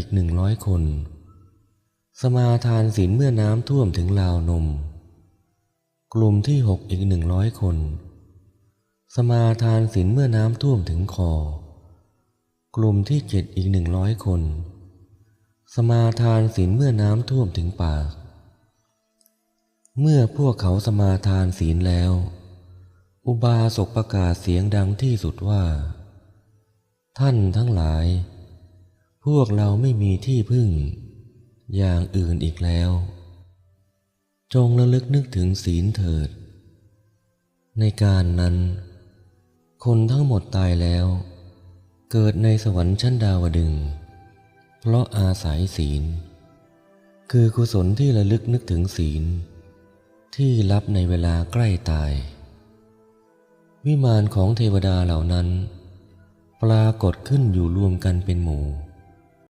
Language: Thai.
อีกหนึ่งร้อยคน สมาทานศีลเมื่อน้ำท่วมถึงราวนม กลุ่มที่หกอีกหนึ่งร้อยคน สมาทานศีลเมื่อน้ำท่วมถึงคอ กลุ่มที่เจ็ดอีกหนึ่งร้อยคน สมาทานศีลเมื่อน้ำท่วมถึงปาก เมื่อพวกเขาสมาทานศีลแล้ว อุบาสกประกาศเสียงดังที่สุดว่า ท่านทั้งหลาย พวกเราไม่มีที่พึ่ง อย่างอื่นอีกแล้ว จงระลึกนึกถึงศีลเถิด ในการนั้น คนทั้งหมดตายแล้ว เกิดในสวรรค์ชั้นดาวดึง เพราะอาศัยศีล คือกุศลที่ระลึกนึกถึงศีล ที่รับในเวลาใกล้ตาย วิมานของเทวดาเหล่านั้น ปรากฏขึ้นอยู่รวมกันเป็นหมู่